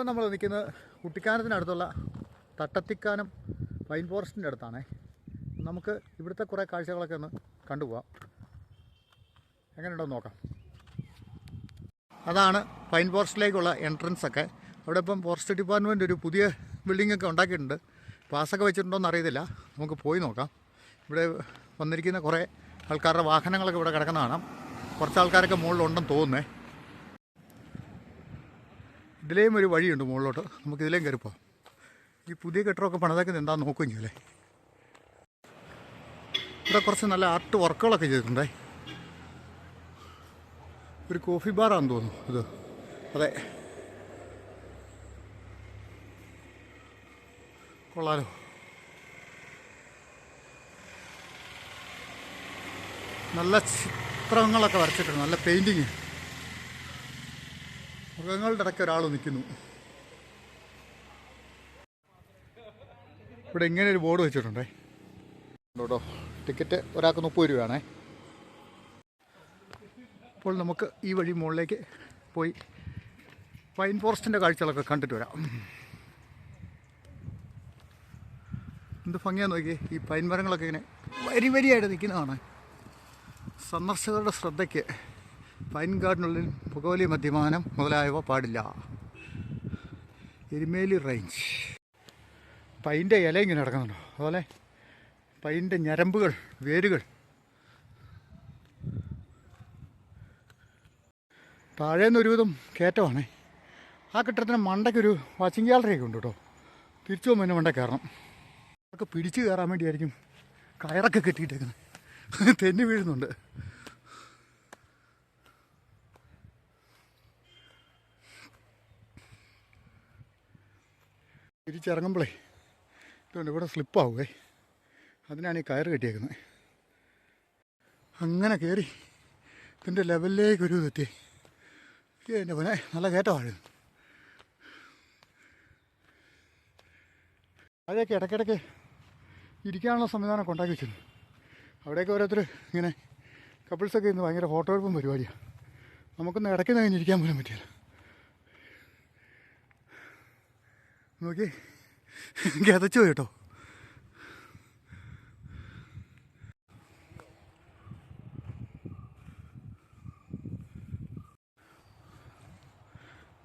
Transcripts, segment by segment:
ഇപ്പം നമ്മൾ നിൽക്കുന്നത് കുട്ടിക്കാനത്തിനടുത്തുള്ള തട്ടത്തിക്കാനം പൈൻ ഫോറസ്റ്റിന്റെ അടുത്താണേ. നമുക്ക് ഇവിടുത്തെ കുറേ കാഴ്ചകളൊക്കെ ഒന്ന് കണ്ടുപോകാം എങ്ങനെയുണ്ടോ നോക്കാം. അതാണ് പൈൻ ഫോറസ്റ്റിലേക്കുള്ള എൻട്രൻസ് ഒക്കെ അവിടെ ഇപ്പം ഫോറസ്റ്റ് ഡിപ്പാർട്ട്മെന്റ് ഒരു പുതിയ ബിൽഡിംഗ് ഒക്കെ ഉണ്ടാക്കിയിട്ടുണ്ട്. പാസ്സൊക്കെ വെച്ചിട്ടുണ്ടോ എന്ന് അറിയത്തില്ല. നമുക്ക് പോയി നോക്കാം. ഇവിടെ വന്നിരിക്കുന്ന കുറേ ആൾക്കാരുടെ വാഹനങ്ങളൊക്കെ ഇവിടെ കിടക്കുന്ന കാണാം. കുറച്ച് ആൾക്കാരൊക്കെ മുകളിലുണ്ടെന്ന് തോന്നുന്നേ. ഇതിലേയും ഒരു വഴിയുണ്ട് മുകളിലോട്ട്. നമുക്ക് ഇതിലേയും കയറിപ്പോവാം ഈ പുതിയ കെട്ടിടമൊക്കെ പണിതാക്കുന്നത് എന്താണെന്ന് നോക്കുകയും ചെയ്യല്ലേ ഇവിടെ കുറച്ച് നല്ല ആർട്ട് വർക്കുകളൊക്കെ ചെയ്തിട്ടുണ്ടേ. ഒരു കോഫി ബാറാന്ന് തോന്നുന്നു ഇത്. അതെ. കൊള്ളാലോ. നല്ല ചിത്രങ്ങളൊക്കെ വരച്ചിട്ടുണ്ട്. നല്ല പെയിന്റിങ്. മൃഗങ്ങളുടെ ഇടയ്ക്ക് ഒരാൾ നിൽക്കുന്നു. ഇവിടെ ഇങ്ങനെ ഒരു ബോർഡ് വെച്ചിട്ടുണ്ടേ. കേട്ടോ ടിക്കറ്റ് ഒരാൾക്ക് മുപ്പത് രൂപയാണേ. അപ്പോൾ നമുക്ക് ഈ വഴി മുകളിലേക്ക് പോയി പൈൻ ഫോറസ്റ്റിന്റെ കാഴ്ചകളൊക്കെ കണ്ടിട്ട് വരാം. എന്ത് ഭംഗിയാന്ന് നോക്കി ഈ പൈൻ മരങ്ങളൊക്കെ ഇങ്ങനെ വരി വരിയായിട്ട് നിൽക്കുന്നതാണ്. സന്ദർശകരുടെ ശ്രദ്ധയ്ക്ക് പൈൻ ഗാർഡിനുള്ളിൽ പുകവലി മദ്യപാനം മുതലായവ പാടില്ല. എരുമേലി റേഞ്ച്. പൈന്റെ ഇല ഇങ്ങനെ കിടക്കുന്നുണ്ടോ? അതുപോലെ പൈന്റെ ഞരമ്പുകൾ വേരുകൾ. താഴേന്ന് ഒരുവിധം കയറ്റമാണേ. ആ കെട്ടിടത്തിന് മണ്ടയ്ക്കൊരു വാച്ചിങ് ഗ്യാലറിയൊക്കെ ഉണ്ട് കേട്ടോ. തിരിച്ചു പോകുമ്പോൾ എന്നെ മണ്ട കയറണം. അതൊക്കെ പിടിച്ചു കയറാൻ വേണ്ടിയായിരിക്കും കയറൊക്കെ കെട്ടിയിട്ടേക്കുന്നത്. തെന്നി വീഴുന്നുണ്ട്. തിരിച്ചിറങ്ങുമ്പോഴേ ഇതുകൊണ്ട് ഇവിടെ സ്ലിപ്പാവുമേ അതിനാണ് ഈ കയറ് കെട്ടിയേക്കുന്നത്. അങ്ങനെ കയറി ഇതിന്റെ ലെവലിലേക്ക് ഒരു ഇതെത്തി. എന്റെ പോലെ നല്ല കയറ്റമാണ് അതൊക്കെ ഇടയ്ക്കിടയ്ക്ക് ഇരിക്കാനുള്ള സംവിധാനം ഉണ്ടാക്കി വെച്ചിരുന്നു. അവിടെയൊക്കെ ഓരോരുത്തർ ഇങ്ങനെ കപ്പിൾസൊക്കെ ഇന്ന് ഭയങ്കര ഫോട്ടോ എടുപ്പും പരിപാടിയാണ് നമുക്കൊന്ന് ഇടയ്ക്ക് നിന്ന് ഇരിക്കാൻ പോലും പറ്റില്ല നോക്കി. ഗതച്ചു പോയി കേട്ടോ.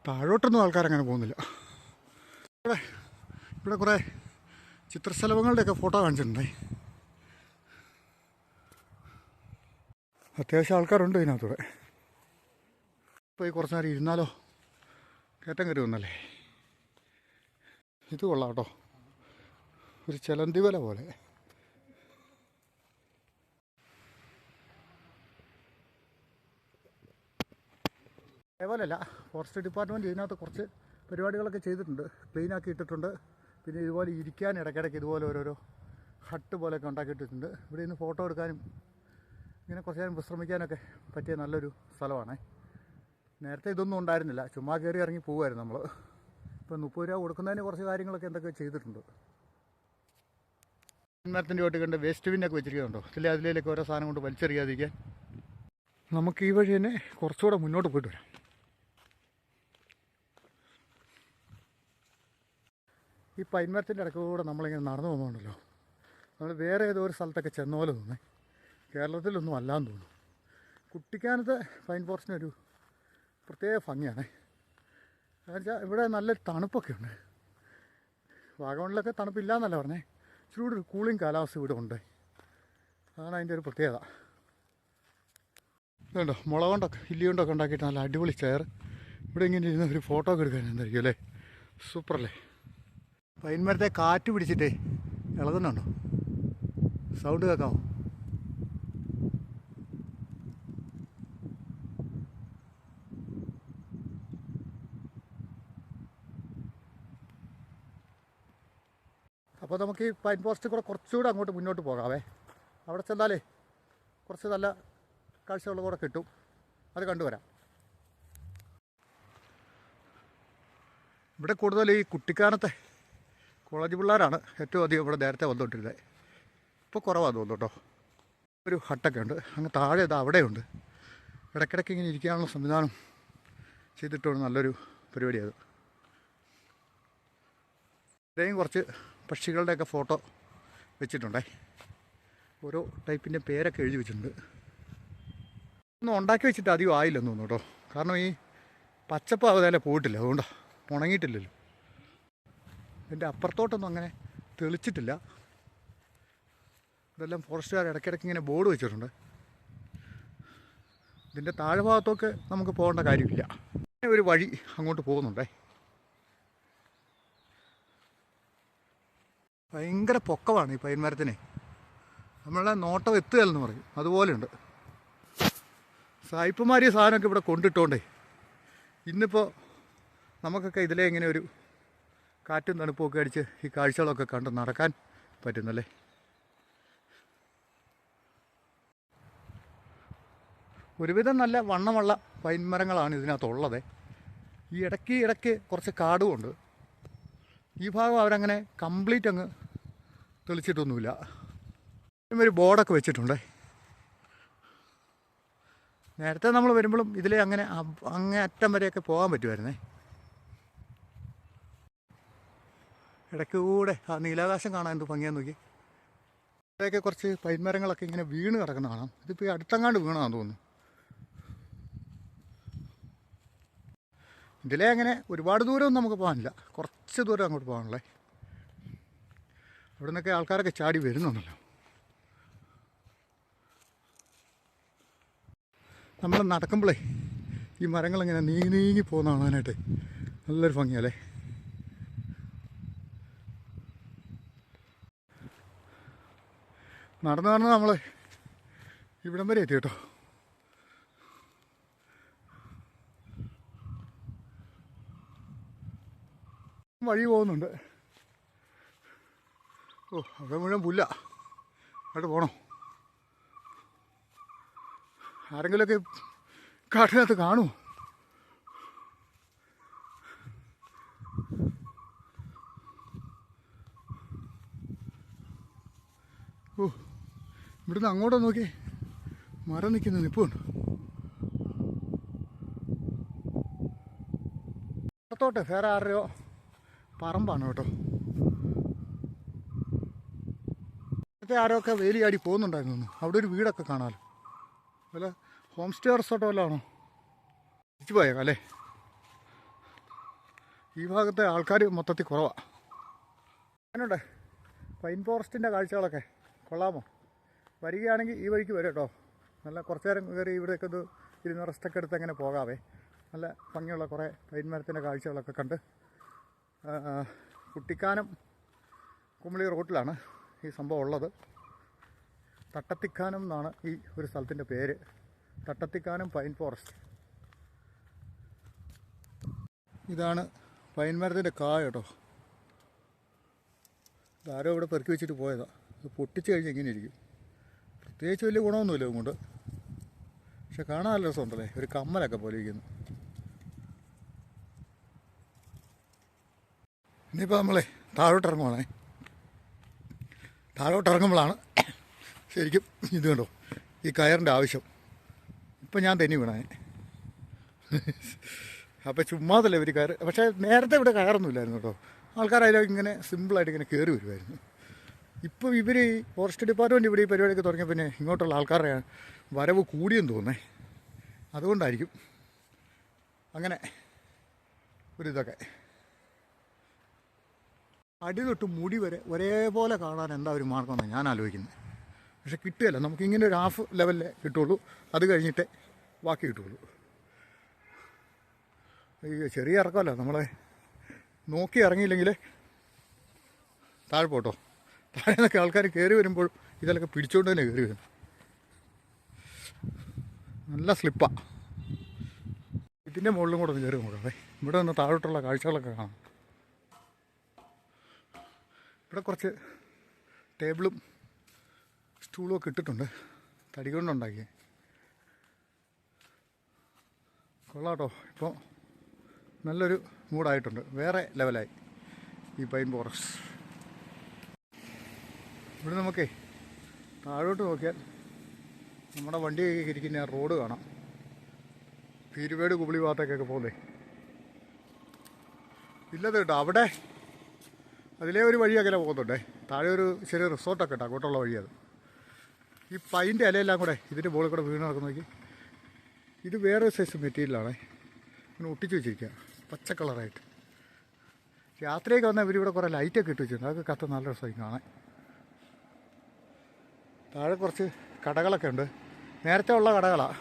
താഴോട്ടൊന്നും ആൾക്കാരങ്ങനെ പോകുന്നില്ല. ഇവിടെ ഇവിടെ കുറേ ചിത്രശലഭങ്ങളുടെയൊക്കെ ഫോട്ടോ കാണിച്ചിട്ടുണ്ടായി അത്യാവശ്യം ആൾക്കാരുണ്ട് ഇതിനകത്തൂടെ. ഈ കുറച്ച് നേരം ഇരുന്നാലോ? കയറ്റം കയറി വന്നല്ലേ ഇത് കൊള്ളാം കേട്ടോ ഒരു ചെലന്തി വല പോലെ. അതേപോലെയല്ല ഫോറസ്റ്റ് ഡിപ്പാർട്ട്മെന്റ് ഇതിനകത്ത് കുറച്ച് പരിപാടികളൊക്കെ ചെയ്തിട്ടുണ്ട്. ക്ലീൻ ആക്കി ഇട്ടിട്ടുണ്ട്. പിന്നെ ഇതുപോലെ ഇരിക്കാൻ ഇടയ്ക്കിടയ്ക്ക് ഇതുപോലെ ഓരോരോ ഹട്ട് പോലെയൊക്കെ ഉണ്ടാക്കിയിട്ടിട്ടുണ്ട്. ഇവിടെ നിന്ന് ഫോട്ടോ എടുക്കാനും ഇങ്ങനെ കുറച്ച് നേരം വിശ്രമിക്കാനൊക്കെ പറ്റിയ നല്ലൊരു സ്ഥലമാണ്. നേരത്തെ ഇതൊന്നും ഉണ്ടായിരുന്നില്ല. ചുമ്മാ കയറി ഇറങ്ങി പോകുമായിരുന്നു നമ്മൾ ഇപ്പം മുപ്പത് രൂപ കൊടുക്കുന്നതിന് കുറച്ച് കാര്യങ്ങളൊക്കെ എന്തൊക്കെ ചെയ്തിട്ടുണ്ട്? മരത്തിന്റെ ചോട്ട് കണ്ട് വേസ്റ്റ് ബിന്നൊക്കെ വെച്ചിരിക്കുന്നുണ്ടോ? ഇതിലെ അതിലേക്ക് ഓരോ സാധനം കൊണ്ട് വലിച്ചെറിയാതിരിക്കാൻ. നമുക്ക് ഈ വഴി തന്നെ കുറച്ചുകൂടെ മുന്നോട്ട് പോയിട്ട് വരാം. ഈ പൈൻമരത്തിന്റെ ഇടയ്ക്കൂടെ നമ്മളിങ്ങനെ നടന്നു പോകുന്നുണ്ടല്ലോ. നമ്മൾ വേറെ ഏതോ ഒരു സ്ഥലത്തൊക്കെ ചെന്ന പോലെ തോന്നേ കേരളത്തിലൊന്നും അല്ലാന്ന് തോന്നുന്നു. കുട്ടിക്കാനത്തെ പൈൻ ഫോറസ്റ്റിനൊരു പ്രത്യേക ഭംഗിയാണ്. എന്നുവെച്ചാൽ ഇവിടെ നല്ല തണുപ്പൊക്കെ ഉണ്ട്. വാഗമണിലൊക്കെ തണുപ്പില്ല എന്നല്ല പറഞ്ഞേ. ഇച്ചിരി കൂടി ഒരു കൂളിംഗ് കാലാവസ്ഥ ഇവിടെ ഉണ്ട്. അതാണ് അതിന്റെ ഒരു പ്രത്യേകത. ഇതുണ്ടോ മുള കൊണ്ടൊക്കെ ഇല്ലി കൊണ്ടൊക്കെ ഉണ്ടാക്കിയിട്ട് നല്ല അടിപൊളി ചെയർ ഇവിടെ ഇങ്ങനെ ഇരുന്ന് ഒരു ഫോട്ടോ ഒക്കെ എടുക്കാൻ എന്തായിരിക്കും അല്ലേ? സൂപ്പറല്ലേ പൈൻമരത്തെ കാറ്റ് പിടിച്ചിട്ടേ ഇളകുന്നുണ്ടോ? സൗണ്ട് കേൾക്കാമോ? അപ്പോൾ നമുക്ക് ഈ പൈൻ പോസ്റ്റ് കൂടെ കുറച്ചുകൂടെ അങ്ങോട്ട് മുന്നോട്ട് പോകാവേ. അവിടെ ചെന്നാലേ കുറച്ച് നല്ല കാഴ്ചകൾ കൂടെ കിട്ടും. അത് കണ്ടുവരാം. ഇവിടെ കൂടുതൽ ഈ കുട്ടിക്കാനത്തെ കോളേജ് പിള്ളേരാണ് ഏറ്റവും അധികം ഇവിടെ നേരത്തെ വന്നുകൊണ്ടിരുന്നത്. ഇപ്പോൾ കുറവാണ് തോന്നുന്നു കേട്ടോ. ഒരു ഹട്ടൊക്കെ ഉണ്ട്. അങ്ങ് താഴെ ഇത് അവിടെയുണ്ട്. ഇടയ്ക്കിടയ്ക്ക് ഇങ്ങനെ ഇരിക്കാനുള്ള സംവിധാനം ചെയ്തിട്ടുണ്ട് നല്ലൊരു പരിപാടിയത് ഇത്രയും കുറച്ച് പക്ഷികളുടെയൊക്കെ ഫോട്ടോ വെച്ചിട്ടുണ്ടേ. ഓരോ ടൈപ്പിന്റെ പേരൊക്കെ എഴുതി വെച്ചിട്ടുണ്ട്. ഒന്നും ഉണ്ടാക്കി വെച്ചിട്ട് അധികം ആയില്ലെന്ന് തോന്നുന്നു കേട്ടോ. കാരണം ഈ പച്ചപ്പ് അതുപോലെ പോയിട്ടില്ല. അതുകൊണ്ടാണ് ഉണങ്ങിയിട്ടില്ലല്ലോ. ഇതിന്റെ അപ്പുറത്തോട്ടൊന്നും അങ്ങനെ തെളിച്ചിട്ടില്ല. ഇതെല്ലാം ഫോറസ്റ്റുകാർ ഇടയ്ക്കിടയ്ക്ക് ഇങ്ങനെ ബോർഡ് വെച്ചിട്ടുണ്ട്. ഇതിന്റെ താഴെ ഭാഗത്തൊക്കെ നമുക്ക് പോകേണ്ട കാര്യമില്ല. ഒരു വഴി അങ്ങോട്ട് പോകുന്നുണ്ടേ. ഭയങ്കര പൊക്കമാണ് ഈ പൈൻ മരത്തിനെ നമ്മളെ നോട്ടം എത്തുകയെന്ന് പറയും. അതുപോലെയുണ്ട്. സായിപ്പുമാർ ഈ സാധനമൊക്കെ ഇവിടെ കൊണ്ടിട്ടോണ്ടേ ഇന്നിപ്പോൾ നമുക്കൊക്കെ ഇതിലെ ഇങ്ങനെ ഒരു കാറ്റും തണുപ്പൊക്കെ അടിച്ച് ഈ കാഴ്ചകളൊക്കെ കണ്ട് നടക്കാൻ പറ്റുന്നല്ലേ? ഒരുവിധം നല്ല വണ്ണമുള്ള പൈൻ മരങ്ങളാണ് ഇതിനകത്തുള്ളത്. ഈ ഇടയ്ക്ക് ഇടയ്ക്ക് കുറച്ച് കാടുമുണ്ട്. ഈ ഭാഗം അവരങ്ങനെ കംപ്ലീറ്റ് അങ്ങ് തെളിച്ചിട്ടൊന്നുമില്ല. ഒരു ബോർഡൊക്കെ വെച്ചിട്ടുണ്ട്. നേരത്തെ നമ്മൾ വരുമ്പോഴും ഇതിലെ അങ്ങനെ അങ്ങേ അറ്റം വരെയൊക്കെ പോകാൻ പറ്റുമായിരുന്നേ. ഇടയ്ക്ക് കൂടെ ആ നീലാകാശം കാണാൻ എന്ത് ഭംഗിയാന്ന് നോക്കി. ഇവിടെയൊക്കെ കുറച്ച് പൈൻമരങ്ങളൊക്കെ ഇങ്ങനെ വീണ് കിടക്കുന്ന കാണാം. ഇതിപ്പോൾ അടുത്തങ്ങാണ്ട് വീണാന്ന് തോന്നുന്നു. ഇതിലെ അങ്ങനെ ഒരുപാട് ദൂരമൊന്നും നമുക്ക് പോകാനില്ല. കുറച്ച് ദൂരം അങ്ങോട്ട് പോകാനുള്ളേ. അവിടെ നിന്നൊക്കെ ആൾക്കാരൊക്കെ ചാടി വരുന്നുണ്ടല്ലോ നമ്മൾ നടക്കുമ്പോഴേ ഈ മരങ്ങളിങ്ങനെ നീങ്ങി നീങ്ങി പോകുന്ന കാണാനായിട്ട് നല്ലൊരു ഭംഗിയല്ലേ? നടന്ന് നടന്ന് നമ്മൾ ഇവിടം വരെ എത്തി കേട്ടോ വഴി പോകുന്നുണ്ട്. ഓ അവിടെ മുഴുവൻ പുല്ല. അവിടെ പോകണം ആരെങ്കിലുമൊക്കെ കാട്ടിനകത്ത് കാണുമോ ഓ ഇവിടുന്ന് അങ്ങോട്ട് നോക്കി. മരം നിൽക്കുന്ന നിപ്പുണ്ട്. പുറത്തോട്ട് വേറെ ആരുടെയോ പറമ്പാണ് കേട്ടോ. നേരത്തെ ആരൊക്കെ വേലിയാടി പോകുന്നുണ്ടായിരുന്നു അവിടെ ഒരു വീടൊക്കെ കാണാമല്ലോ വല്ല ഹോം സ്റ്റേ റിസോർട്ടോ വല്ലതാണോ തിരിച്ചു പോയോ അല്ലേ? ഈ ഭാഗത്തെ ആൾക്കാർ മൊത്തത്തിൽ കുറവാണ് അങ്ങനെയുണ്ട് പൈൻ ഫോറസ്റ്റിന്റെ കാഴ്ചകളൊക്കെ? കൊള്ളാമോ? വരികയാണെങ്കിൽ ഈ വഴിക്ക് വരും കേട്ടോ. നല്ല കുറച്ച് നേരം കയറി ഇവിടെയൊക്കെ ഇത് ഇരുന്ന് റെസ്റ്റൊക്കെ എടുത്ത് അങ്ങനെ പോകാവേ. നല്ല ഭംഗിയുള്ള കുറേ പൈൻ മരത്തിന്റെ കാഴ്ചകളൊക്കെ കണ്ട്. കുട്ടിക്കാനം കുമളി റൂട്ടിലാണ്. ഈ സംഭവം ഉള്ളത്. തട്ടത്തിക്കാനം എന്നാണ് ഈ ഒരു സ്ഥലത്തിന്റെ പേര്. Thattathikkanam pine forest. ഇതാണ് പൈൻ മരത്തിന്റെ കായ കേട്ടോ. ഇതാരോ ഇവിടെ പെറുക്കി വെച്ചിട്ട് പോയതാണ് ഇത് പൊട്ടിച്ച് കഴിഞ്ഞ് ഇങ്ങനെ ഇരിക്കും. പ്രത്യേകിച്ച് വലിയ ഗുണമൊന്നുമില്ല ഇതുകൊണ്ട്. പക്ഷെ കാണാൻ നല്ല രസമുണ്ടല്ലേ? ഒരു കമ്മലൊക്കെ പോലെ ഇരിക്കുന്നു. ഇനിയിപ്പോൾ നമ്മളെ താഴോട്ട് ഇറങ്ങുവാണേ. താഴോട്ട് ഇറങ്ങുമ്പോഴാണ് ശരിക്കും ഇത് കണ്ടോ? ഈ കയറിന്റെ ആവശ്യം. ഇപ്പം ഞാൻ തന്നെ വീണേ അപ്പോൾ ചുമ്മാതല്ലേ ഇവർ കയറ്. പക്ഷേ നേരത്തെ ഇവിടെ കയറൊന്നുമില്ലായിരുന്നു കേട്ടോ. ആൾക്കാർ ഇങ്ങനെ സിമ്പിളായിട്ട് ഇങ്ങനെ കയറി വരുമായിരുന്നു ഇപ്പം ഇവർ ഫോറസ്റ്റ് ഡിപ്പാർട്ട്മെന്റ് ഇവിടെ ഈ പരിപാടിയൊക്കെ തുടങ്ങിയ പിന്നെ ഇങ്ങോട്ടുള്ള ആൾക്കാരുടെ വരവ് കൂടിയെന്ന് തോന്നേ. അതുകൊണ്ടായിരിക്കും. അങ്ങനെ ഒരിതൊക്കെ അടി തൊട്ട് മുടി വരെ ഒരേപോലെ കാണാൻ എന്താ ഒരു മാർഗമെന്നാണ് ഞാൻ ആലോചിക്കുന്നത്. പക്ഷെ കിട്ടുകയല്ല. നമുക്ക് ഇങ്ങനെ ഒരു ഹാഫ് ലെവലിലേ കിട്ടുള്ളൂ അത് കഴിഞ്ഞിട്ടേ ബാക്കി കിട്ടുള്ളൂ ഈ ചെറിയ ഇറക്കമല്ല. നമ്മളെ നോക്കി ഇറങ്ങിയില്ലെങ്കിൽ താഴെ പോട്ടോ. താഴെ നിന്നൊക്കെ ആൾക്കാർ കയറി വരുമ്പോൾ ഇതിലൊക്കെ പിടിച്ചുകൊണ്ട് തന്നെ കയറി വരും. നല്ല സ്ലിപ്പാണ് ഇതിന്റെ മുകളിലും കൂടെ ഒന്ന് കയറി നോക്കാം. ഇവിടെ നിന്ന് താഴോട്ടുള്ള കാഴ്ചകളൊക്കെ കാണാം. ഇവിടെ കുറച്ച് ടേബിളും സ്റ്റൂളും ഒക്കെ ഇട്ടിട്ടുണ്ട്. തടി കൊണ്ടുണ്ടാക്കിയേ കൊള്ളാട്ടോ. ഇപ്പോൾ നല്ലൊരു മൂഡായിട്ടുണ്ട്. വേറെ ലെവലായി ഈ പൈൻ ഫോറസ്റ്റ്. ഇവിടെ നമുക്കേ താഴോട്ട് നോക്കിയാൽ നമ്മുടെ വണ്ടി ഇരിക്കുന്ന ആ റോഡ് കാണാം. പീരുവേട് കുബിളി ഭാഗത്തേക്കൊക്കെ പോകുന്നേ ഇല്ലത് കേട്ടോ. അവിടെ അതിലേ ഒരു വഴി അങ്ങനെ പോകുന്നുണ്ടേ. താഴെ ഒരു ചെറിയ റിസോർട്ടൊക്കെ ഉണ്ട് അങ്ങോട്ടുള്ള വഴിയത് ഈ പൈന്റെ ഇലയെല്ലാം കൂടെ ഇതിന്റെ മുകളിൽ കൂടെ വീണ് നടക്കുന്ന നോക്കി ഇത് വേറൊരു സൈസ് മെറ്റീരിയലാണ് ഇങ്ങനെ ഒട്ടിച്ച് വെച്ചിരിക്കുക പച്ച കളറായിട്ട് രാത്രിയൊക്കെ വന്നാൽ ഇവരിവിടെ കുറേ ലൈറ്റൊക്കെ ഇട്ട് വെച്ചിട്ടുണ്ട്. അതൊക്കെ കത്ത് നല്ല രസമായി കാണാൻ. താഴെ കുറച്ച് കടകളൊക്കെ ഉണ്ട്. നേരത്തെ ഉള്ള കടകളാണ്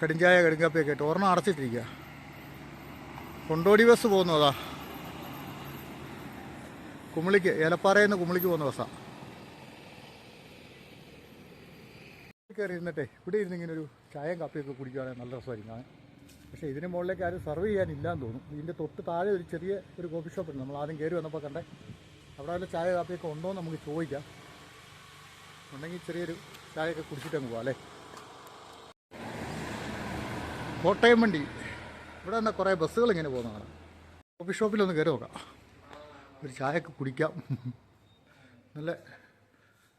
കടിഞ്ചായ കടുങ്കാപ്പിയൊക്കെ ആയിട്ട് ഒരെണ്ണം അടച്ചിട്ടിരിക്കുക കൊണ്ടോടി ബസ് പോകുന്നതാ. കുമിളിക്ക് ഏലപ്പാറയിൽ നിന്ന് കുമിളിക്ക് പോകുന്ന ബസ്സാണ് കയറി ഇരുന്നിട്ടേ ഇവിടെ ഇരുന്ന് ഇങ്ങനെ ഒരു ചായയും കാപ്പിയൊക്കെ കുടിക്കുകയാണെങ്കിൽ നല്ല രസമായിരിക്കും. കാണാൻ പക്ഷേ ഇതിന് മുകളിലേക്ക് ആരും സർവ് ചെയ്യാനില്ലാന്ന് തോന്നും. ഇതിന്റെ തൊട്ട് താഴെ ഒരു ചെറിയ ഒരു കോഫി ഷോപ്പ് ഉണ്ട്. നമ്മൾ ആദ്യം കയറി വന്നപ്പോൾ കണ്ടേ. അവിടെ വല്ല ചായ കാപ്പിയൊക്കെ ഉണ്ടോ എന്ന് നമുക്ക് ചോദിക്കാം. ഉണ്ടെങ്കിൽ ചെറിയൊരു ചായയൊക്കെ കുടിച്ചിട്ട് അങ്ങ് പോവാം അല്ലേ? കോട്ടയം വണ്ടി. ഇവിടെ തന്നെ കുറേ ബസ്സുകൾ ഇങ്ങനെ പോകുന്നതാണ്. കോഫി ഷോപ്പിലൊന്ന് കയറി നോക്കാം. ഒരു ചായയൊക്കെ കുടിക്കാം. നല്ല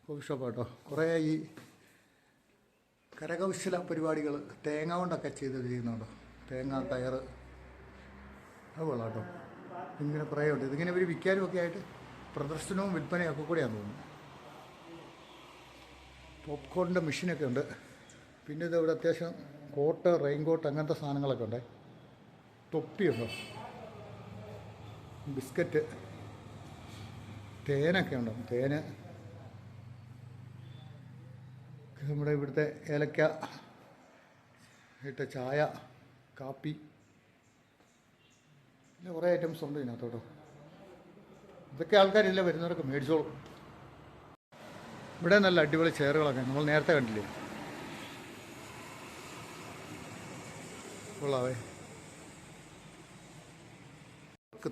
കോഫി ഷോപ്പ് കേട്ടോ കുറേ ഈ കരകൗശല പരിപാടികൾ തേങ്ങ കൊണ്ടൊക്കെ ചെയ്ത് ചെയ്യുന്നുണ്ടോ? തേങ്ങ ടയർ അത് കൊള്ളാം കേട്ടോ ഇങ്ങനെ കുറേ ഉണ്ട് ഇതിങ്ങനെ ഇവർ വിൽക്കാനും ഒക്കെ ആയിട്ട് പ്രദർശനവും വിൽപ്പനയും ഒക്കെ കൂടെയാണ് തോന്നുന്നു. പോപ്കോണിന്റെ മെഷീനൊക്കെ ഉണ്ട്. പിന്നെ ഇത് ഇവിടെ അത്യാവശ്യം കോട്ട് റെയിൻകോട്ട് അങ്ങനത്തെ സാധനങ്ങളൊക്കെ ഉണ്ട്. തൊപ്പിയുണ്ടോ ബിസ്ക്കറ്റ്. തേനൊക്കെ ഉണ്ടാവും തേന്. നമ്മുടെ ഇവിടുത്തെ ഏലക്ക ഇട്ട ചായ കാപ്പി. പിന്നെ കുറേ ഐറ്റംസ് ഉണ്ട് ഇതിനകത്തോട്ടോ. ഇതൊക്കെ ആൾക്കാരില്ല വരുന്നവർക്ക് മേടിച്ചോളും. ഇവിടെ നല്ല അടിപൊളി ചെയറുകളൊക്കെ നമ്മൾ നേരത്തെ കണ്ടില്ലേ? കൊള്ളാവേ.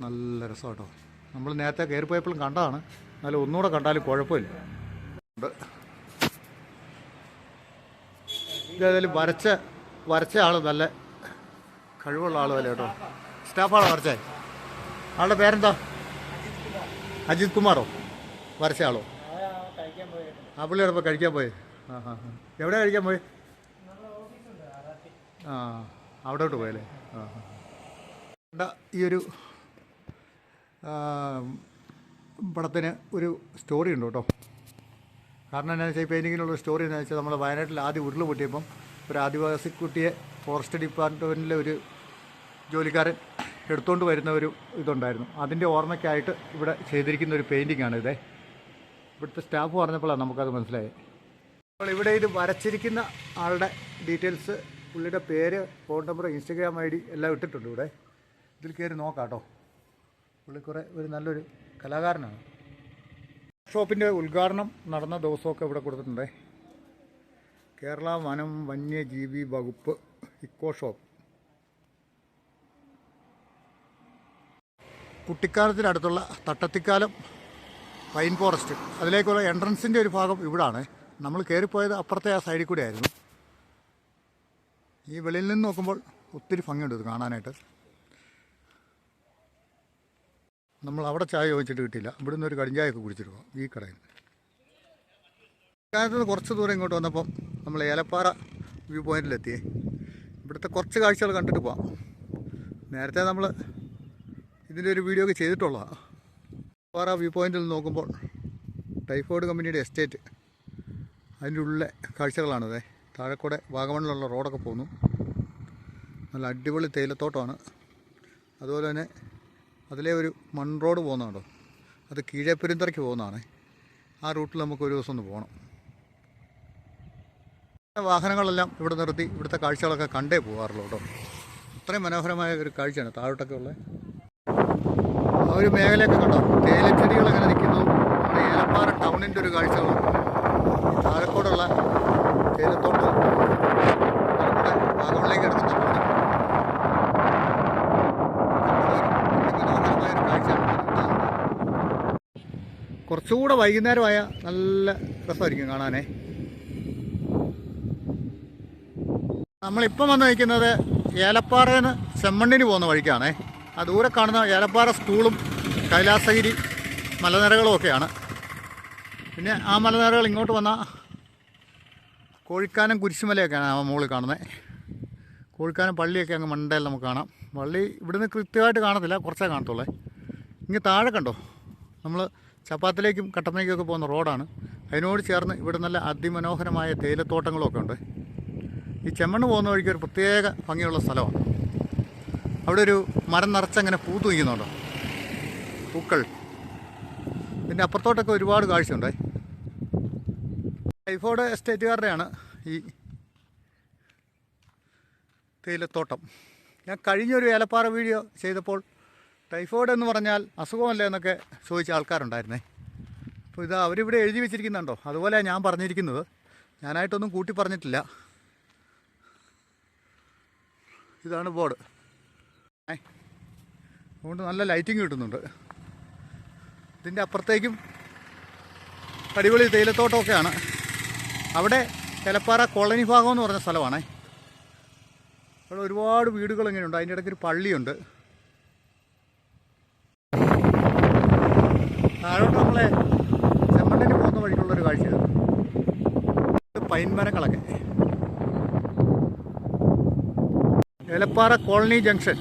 നല്ല രസമാട്ടോ. നമ്മൾ നേരത്തെ കയറിപ്പോയപ്പോഴും കണ്ടതാണ്. എന്നാലും ഒന്നുകൂടെ കണ്ടാലും കുഴപ്പമില്ല. ഇതേതായാലും വരച്ച വരച്ച ആൾ നല്ല കഴിവുള്ള ആൾ അല്ലേ കേട്ടോ? സ്റ്റാഫാണ് വരച്ചേ? ആളുടെ പേരെന്താ? അജിത് കുമാറോ? വരച്ച ആളോ? ആ പുള്ളിയോടെ പോയി കഴിക്കാൻ പോയി? ആ ഹാ എവിടെ കഴിക്കാൻ പോയി? ആ അവിടോട്ട് പോയല്ലേ? ആ ഈ ഒരു ആ, പടത്തിന് ഒരു സ്റ്റോറി ഉണ്ട് കേട്ടോ. കാരണം എന്താണെന്ന് വെച്ചാൽ ഈ പെയിന്റിങ്ങിനുള്ള സ്റ്റോറി എന്താണെന്ന് വെച്ചാൽ നമ്മൾ വയനാട്ടിൽ ആദ്യം ഉരുൾ പൊട്ടിയപ്പം ഒരു ആദിവാസി കുട്ടിയെ ഫോറസ്റ്റ് ഡിപ്പാർട്ട്മെന്റിലെ ഒരു ജോലിക്കാരൻ എടുത്തുകൊണ്ട് വരുന്ന ഒരു ഇതുണ്ടായിരുന്നു. അതിന്റെ ഓർമ്മയ്ക്കായിട്ട് ഇവിടെ ചെയ്തിരിക്കുന്ന ഒരു പെയിന്റിങ്ങാണ് ഇതേ. ഇവിടുത്തെ സ്റ്റാഫ് പറഞ്ഞപ്പോഴാണ് നമുക്കത് മനസ്സിലായത്. അപ്പോൾ ഇവിടെ ഇത് വരച്ചിരിക്കുന്ന ആളുടെ ഡീറ്റെയിൽസ് പുള്ളിയുടെ പേര് phone number Instagram I D എല്ലാം ഇട്ടിട്ടുണ്ട് ഇവിടെ. ഇതിൽ കയറി നോക്കാം കേട്ടോ. പുള്ളി കുറേ ഒരു നല്ലൊരു കലാകാരനാണ്. ഷോപ്പിന്റെ ഉദ്ഘാടനം നടന്ന ദിവസമൊക്കെ ഇവിടെ കൊടുത്തിട്ടുണ്ട്. കേരള വനം വന്യജീവി വകുപ്പ് ഇക്കോ ഷോപ്പ്. കുട്ടിക്കാലത്തിനടുത്തുള്ള തട്ടത്തിക്കാലം പൈൻ ഫോറസ്റ്റ്. അതിലേക്കുള്ള എൻട്രൻസിന്റെ ഒരു ഭാഗം ഇവിടാണ്. നമ്മൾ കയറിപ്പോയത് അപ്പുറത്തെ ആ സൈഡിൽ കൂടെ ആയിരുന്നു. ഈ വെളിയിൽ നിന്ന് നോക്കുമ്പോൾ ഒത്തിരി ഭംഗിയുണ്ട് ഇത് കാണാനായിട്ട്. നമ്മൾ അവിടെ ചായ ചോദിച്ചിട്ട് കിട്ടിയില്ല. നിന്ന് ഒരു കടിഞ്ചായൊക്കെ കുടിച്ചിട്ട് പോകാം ഈ കടയിൽ. നിന്ന് കുറച്ച് ദൂരം ഇങ്ങോട്ട് വന്നപ്പം നമ്മൾ ഏലപ്പാറ വ്യൂ പോയിന്റിലെത്തിയേ ഇവിടുത്തെ കുറച്ച് കാഴ്ചകൾ കണ്ടിട്ട് പോവാം. നേരത്തെ നമ്മൾ ഇതിന്റെ ഒരു വീഡിയോ ഒക്കെ ചെയ്തിട്ടുള്ളതാണ് പാറ വ്യൂ പോയിന്റിൽ നോക്കുമ്പോൾ ടൈഫോയിഡ് കമ്പനിയുടെ എസ്റ്റേറ്റ്. അതിന്റെ ഉള്ളിലെ കാഴ്ചകളാണത്. താഴെക്കൂടെ വാഗമണിലുള്ള റോഡൊക്കെ പോകുന്നു. നല്ല അടിപൊളി തേയിലത്തോട്ടമാണ്. അതുപോലെ തന്നെ അതിലെ ഒരു മൺ റോഡ് പോകുന്നുണ്ടോ അത് കീഴപ്പെരുന്തറയ്ക്ക് പോകുന്നതാണ്. ആ റൂട്ടിൽ നമുക്ക് ഒരു ദിവസം ഒന്ന് പോകണം വാഹനങ്ങളെല്ലാം ഇവിടെ നിർത്തി ഇവിടുത്തെ കാഴ്ചകളൊക്കെ കണ്ടേ പോകാറുള്ളൂ കേട്ടോ. അത്രയും മനോഹരമായ ഒരു കാഴ്ചയാണ് താഴോട്ടൊക്കെ ഉള്ളത്. ആ ഒരു മേഖലയൊക്കെ കണ്ടോ? തേയിലച്ചെടികൾ അങ്ങനെ നിൽക്കുന്നു ഏലപ്പാറ ടൗണിന്റെ ഒരു കാഴ്ചകളുണ്ട് താഴെക്കോടുള്ള തേയിലത്തോട്ടം അതിലൂടെ വാഗമണിലേക്ക് എടുക്കുന്ന റോഡ് മനോഹരമായ ഒരു കാഴ്ചയാണ് കാണുന്നത്. കുറച്ചുകൂടെ വൈകുന്നേരമായ നല്ല രസമായിരിക്കും കാണാനേ. നമ്മളിപ്പം വന്ന് നിൽക്കുന്നത് ഏലപ്പാറയിൽ നിന്ന് ചെമ്മണ്ണിന് പോകുന്ന വഴിക്കാണേ. ആ ദൂരെ കാണുന്ന ഏലപ്പാറ സ്കൂളും കൈലാസഗിരി മലനിരകളും ഒക്കെയാണ്. പിന്നെ ആ മലനിരകൾ ഇങ്ങോട്ട് വന്നാൽ കോഴിക്കാനം കുരിശുമലയൊക്കെയാണ് ആ മുകളിൽ കാണുന്നത് കോഴിക്കാനം പള്ളിയൊക്കെ അങ്ങ് മണ്ടയിൽ നമുക്ക് കാണാം. പള്ളി ഇവിടുന്ന് കൃത്യമായിട്ട് കാണത്തില്ല കുറച്ചേ കാണത്തുള്ളേ. ഇങ്ങ് താഴെ കണ്ടോ? നമ്മൾ ചപ്പാത്തിലേക്കും കട്ടപ്പനയ്ക്കൊക്കെ പോകുന്ന റോഡാണ്. അതിനോട് ചേർന്ന് ഇവിടെ നല്ല അതിമനോഹരമായ തേയിലത്തോട്ടങ്ങളൊക്കെ ഉണ്ട്. ഈ ചെമ്മണ്ണ് പോകുന്ന വഴിക്ക് ഒരു പ്രത്യേക ഭംഗിയുള്ള സ്ഥലമാണ്. അവിടെ ഒരു മരം നിറച്ചങ്ങനെ പൂത്തു നിൽക്കുന്നുണ്ടോ പൂക്കൾ. പിന്നെ അപ്പുറത്തോട്ടൊക്കെ ഒരുപാട് കാഴ്ചയുണ്ടേ. ഐഫോഡ് എസ്റ്റേറ്റുകാരുടെയാണ് ഈ തേയിലത്തോട്ടം. ഞാൻ കഴിഞ്ഞൊരു ഏലപ്പാറ വീഡിയോ ചെയ്തപ്പോൾ ടൈഫോയ്ഡ് എന്ന് പറഞ്ഞാൽ അസുഖമല്ലേ എന്നൊക്കെ ചോദിച്ച ആൾക്കാരുണ്ടായിരുന്നേ. അപ്പോൾ ഇത് അവരിവിടെ എഴുതി വെച്ചിരിക്കുന്നുണ്ടോ? അതുപോലെ ഞാൻ പറഞ്ഞിരിക്കുന്നത്. ഞാനായിട്ടൊന്നും കൂട്ടി പറഞ്ഞിട്ടില്ല. ഇതാണ് ബോർഡ്. അതുകൊണ്ട് നല്ല ലൈറ്റിംഗ് കിട്ടുന്നുണ്ട്. ഇതിന്റെ അപ്പുറത്തേക്കും അടിപൊളി തേയിലത്തോട്ടമൊക്കെയാണ്. അവിടെ ചിലപ്പാറ കോളനി ഭാഗം എന്ന് പറഞ്ഞ സ്ഥലമാണേ. അവിടെ ഒരുപാട് വീടുകൾ ഇങ്ങനെയുണ്ട്. അതിന്റെ ഇടയ്ക്ക് ഒരു പള്ളിയുണ്ട്. താഴോട്ട് നമ്മളെ ചെമ്മണ്ണിന് പോകുന്ന വഴിക്കുള്ളൊരു കാഴ്ചയാണ്. പൈൻ മരങ്ങളൊക്കെ ഏലപ്പാറ കോളനി ജംഗ്ഷൻ.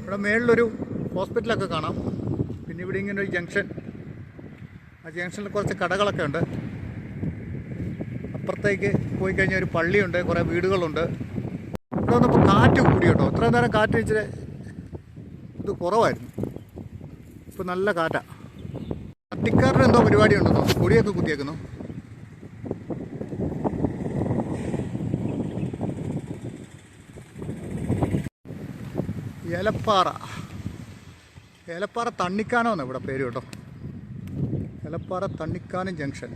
ഇവിടെ മേളിലൊരു ഹോസ്പിറ്റലൊക്കെ കാണാം. പിന്നെ ഇവിടെ ഇങ്ങനെ ഒരു ജംഗ്ഷൻ. ആ ജംഗ്ഷനിൽ കുറച്ച് കടകളൊക്കെ ഉണ്ട്. അപ്പുറത്തേക്ക് പോയി കഴിഞ്ഞാൽ ഒരു പള്ളിയുണ്ട് കുറേ വീടുകളുണ്ട്. ഇവിടെ വന്നപ്പോൾ കാറ്റ് കൂടി കേട്ടോ ഇത്ര നേരം കാറ്റ് ഇച്ചിരി ഇത് കുറവായിരുന്നു. ഇപ്പം നല്ല കാറ്റാണ് കത്തിക്കാരുടെ എന്തോ പരിപാടി ഉണ്ടെന്നോ കൊടിയൊക്കെ കുത്തിയേക്കുന്നു. ഏലപ്പാറ. ഏലപ്പാറ തണ്ണിക്കാനോ ഇവിടെ പേര് കേട്ടോ. ഏലപ്പാറ തണ്ണിക്കാനം ജംഗ്ഷൻ.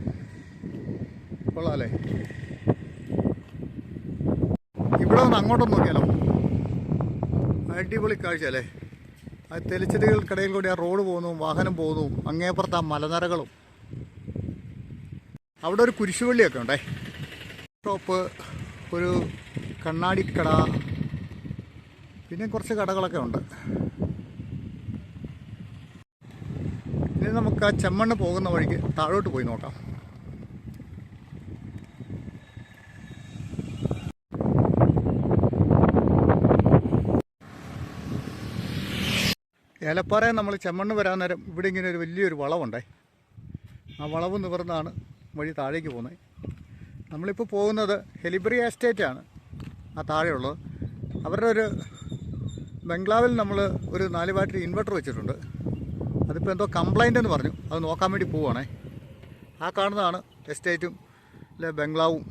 കൊള്ളാലേ ഇവിടെ ഒന്ന് അങ്ങോട്ടൊന്ന് നോക്കിയാലോ? അടിപൊളി കാഴ്ച അല്ലേ തെളിച്ചെടികൾക്കിടയിൽ കൂടി ആ റോഡ് പോകുന്നു വാഹനം പോകുന്നു അങ്ങേപ്പുറത്ത് ആ മലനിരകളും. അവിടെ ഒരു കുരിശുപള്ളിയൊക്കെ ഉണ്ടേ. ഷോപ്പ് ഒരു കണ്ണാടിക്കട പിന്നെ കുറച്ച് കടകളൊക്കെ ഉണ്ട്. ഇനി നമുക്ക് ആ ചെമ്മണ്ണ് പോകുന്ന വഴിക്ക് താഴോട്ട് പോയി നോക്കാം. ഏലപ്പാറ നമ്മൾ ചെമ്മണ്ണ് വരാൻ നേരം ഇവിടെ ഇങ്ങനെ ഒരു വലിയൊരു വളവുണ്ടേ. ആ വളവ് നിവർന്നാണ് വഴി താഴേക്ക് പോകുന്നത് നമ്മളിപ്പോൾ പോകുന്നത് ഹെലിബറി എസ്റ്റേറ്റാണ് ആ താഴെയുള്ളത്. അവരുടെ ഒരു ബംഗ്ലാവിൽ നമ്മൾ ഒരു നാല് ബാറ്ററി ഇൻവെർട്ടർ വെച്ചിട്ടുണ്ട്. അതിപ്പോൾ എന്തോ കംപ്ലൈന്റ് എന്ന് പറഞ്ഞു. അത് നോക്കാൻ വേണ്ടി പോവുകയാണേ. ആ കാണുന്നതാണ് എസ്റ്റേറ്റും അല്ലെ ബംഗ്ലാവും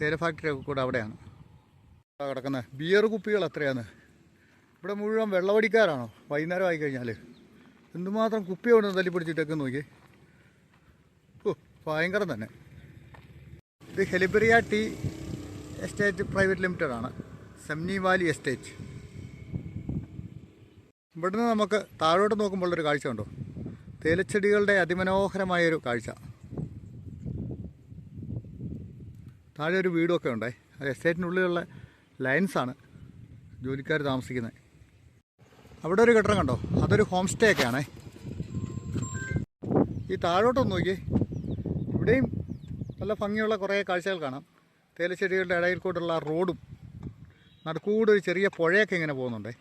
തേയില ഫാക്ടറിയൊക്കെ കൂടെ അവിടെയാണ്. കിടക്കുന്നത്. ബിയർ കുപ്പികൾ എത്രയാണ്? ഇവിടെ മുഴുവൻ വെള്ളമടിക്കാരാണോ വൈകുന്നേരം ആയി കഴിഞ്ഞാൽ എന്തുമാത്രം കുപ്പി കൊണ്ട് തല്ലിപ്പിടിച്ചിട്ടൊക്കെ നോക്കി ഓ ഭയങ്കരം തന്നെ. ഇത് Heliburia tea estate private limited ആണ് സെംനി വാലി എസ്റ്റേറ്റ്. ഇവിടുന്ന് നമുക്ക് താഴോട്ട് നോക്കുമ്പോൾ ഒരു കാഴ്ച ഉണ്ടോ തേലച്ചെടികളുടെ അതിമനോഹരമായൊരു കാഴ്ച. താഴെ ഒരു വീടൊക്കെ ഉണ്ടേ. അത് എസ്റ്റേറ്റിനുള്ളിലുള്ള ലൈൻസാണ് ജോലിക്കാർ താമസിക്കുന്നത്. അവിടെ ഒരു കെട്ടിടം കണ്ടോ? അതൊരു ഹോം സ്റ്റേ ഒക്കെ ആണേ ഈ താഴോട്ടൊന്ന് നോക്കിയേ. ഇവിടെയും നല്ല ഭംഗിയുള്ള കുറേ കാഴ്ചകൾ കാണാം. തേയിലച്ചെടികളുടെ ഇടയിൽ കൂടെയുള്ള റോഡും നടുക്കൂടെ ഒരു ചെറിയ പുഴയൊക്കെ ഇങ്ങനെ പോകുന്നുണ്ടേ.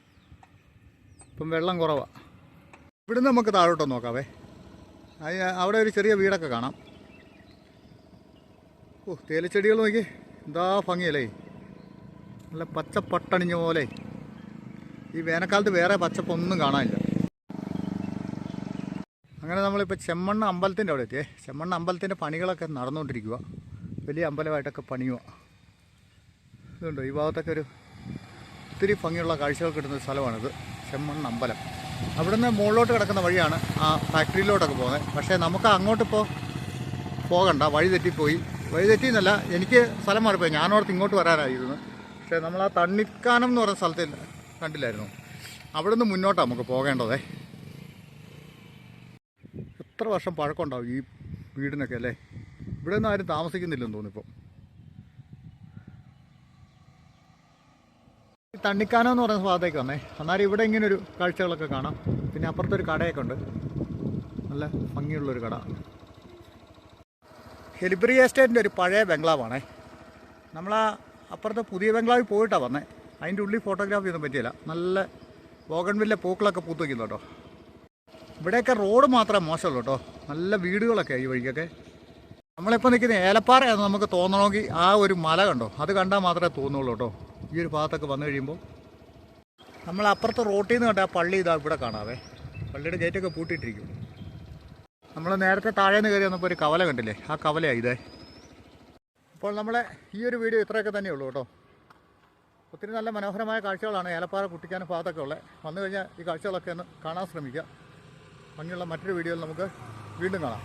ഇപ്പം വെള്ളം കുറവാണ് ഇവിടുന്ന് നമുക്ക് താഴോട്ടൊന്ന് നോക്കാവേ. അവിടെ ഒരു ചെറിയ വീടൊക്കെ കാണാം. ഓ തേയിലച്ചെടികൾ നോക്കി എന്താ ഭംഗിയല്ലേ. നല്ല പച്ച പട്ടണിഞ്ഞ പോലെ. ഈ വേനൽക്കാലത്ത് വേറെ പച്ചപ്പൊന്നും കാണാനില്ല. അങ്ങനെ നമ്മളിപ്പോൾ ചെമ്മണ്ണ അമ്പലത്തിന്റെ അവിടെ എത്തിയേ. ചെമ്മണ്ണ അമ്പലത്തിന്റെ പണികളൊക്കെ നടന്നുകൊണ്ടിരിക്കുക വലിയ അമ്പലമായിട്ടൊക്കെ പണിയുക ഇതുണ്ടോ? ഈ ഭാഗത്തൊക്കെ ഒരു ഒത്തിരി ഭംഗിയുള്ള കാഴ്ചകൾ കിട്ടുന്ന സ്ഥലമാണിത്. ചെമ്മണ്ണ അമ്പലം. അവിടുന്ന് മുകളിലോട്ട് കിടക്കുന്ന വഴിയാണ് ആ ഫാക്ടറിയിലോട്ടൊക്കെ പോകുന്നത്. പക്ഷേ നമുക്ക് അങ്ങോട്ടിപ്പോൾ പോകണ്ട. വഴി തെറ്റിപ്പോയി. വഴി തെറ്റിയെന്നല്ല എനിക്ക് സ്ഥലം മാറിപ്പോയി. ഞാനോർത്ത് ഇങ്ങോട്ട് വരാനായിരുന്നു. പക്ഷേ നമ്മൾ ആ തണ്ണിക്കാനം എന്ന് പറയുന്ന സ്ഥലത്തിൽ കണ്ടില്ലായിരുന്നു. അവിടെ നിന്ന് മുന്നോട്ടാണ് നമുക്ക് പോകേണ്ടതേ. എത്ര വർഷം പഴക്കമുണ്ടാവും ഈ വീടിനൊക്കെ അല്ലേ? ഇവിടെ നിന്ന് ആരും താമസിക്കുന്നില്ലെന്ന് തോന്നിപ്പോൾ തണ്ണിക്കാനം എന്ന് പറയുന്ന ഭാഗത്തേക്ക് വന്നേ. അന്നേരം ഇവിടെ ഇങ്ങനെ ഒരു കാഴ്ചകളൊക്കെ കാണാം. പിന്നെ അപ്പുറത്തൊരു കടയൊക്കെ ഉണ്ട് നല്ല ഭംഗിയുള്ളൊരു കട. ഹെലിബ്രിയ എസ്റ്റേറ്റിന്റെ ഒരു പഴയ ബംഗ്ലാവാണേ. നമ്മൾ അപ്പുറത്തെ പുതിയ ബംഗ്ലാവിൽ പോയിട്ടാണ് വന്നേ. അതിന്റെ ഉള്ളിൽ ഫോട്ടോഗ്രാഫി ഒന്നും പറ്റിയില്ല. നല്ല ബോഗൺവില്ല പൂക്കളൊക്കെ പൂത്ത് വയ്ക്കുന്നു കേട്ടോ. ഇവിടെയൊക്കെ റോഡ് മാത്രമേ മോശമുള്ളൂ കേട്ടോ. നല്ല വീടുകളൊക്കെ ഈ വഴിക്കൊക്കെ. നമ്മളിപ്പോൾ നിൽക്കുന്ന ഏലപ്പാറയാണെന്ന് നമുക്ക് തോന്നണമെങ്കിൽ ആ ഒരു മല കണ്ടോ? അത് കണ്ടാൽ മാത്രമേ തോന്നുള്ളൂ കേട്ടോ. ഈ ഒരു ഭാഗത്തൊക്കെ വന്നു കഴിയുമ്പോൾ. നമ്മൾ അപ്പുറത്ത് റോട്ടിൽ നിന്ന് കണ്ട ആ പള്ളി ഇതാ ഇവിടെ കാണാവേ. പള്ളിയുടെ ഗേറ്റൊക്കെ പൂട്ടിയിട്ടിരിക്കും. നമ്മൾ നേരത്തെ താഴെ നിന്ന് കയറി വന്നപ്പോൾ ഒരു കവല കണ്ടില്ലേ? ആ കവലയാണ് ഇതേ. അപ്പോൾ നമ്മളെ ഈ ഒരു വീഡിയോ ഇത്രയൊക്കെ തന്നെ ഉള്ളൂ കേട്ടോ. ഒത്തിരി നല്ല മനോഹരമായ കാഴ്ചകളാണ് ഏലപ്പാറ കുട്ടിക്കാനം ഭാഗത്തൊക്കെ ഉള്ളത്. വന്നു കഴിഞ്ഞാൽ ഈ കാഴ്ചകളൊക്കെ ഒന്ന് കാണാൻ ശ്രമിക്കുക. ഭംഗിയുള്ള മറ്റൊരു വീഡിയോയിൽ നമുക്ക് വീണ്ടും കാണാം.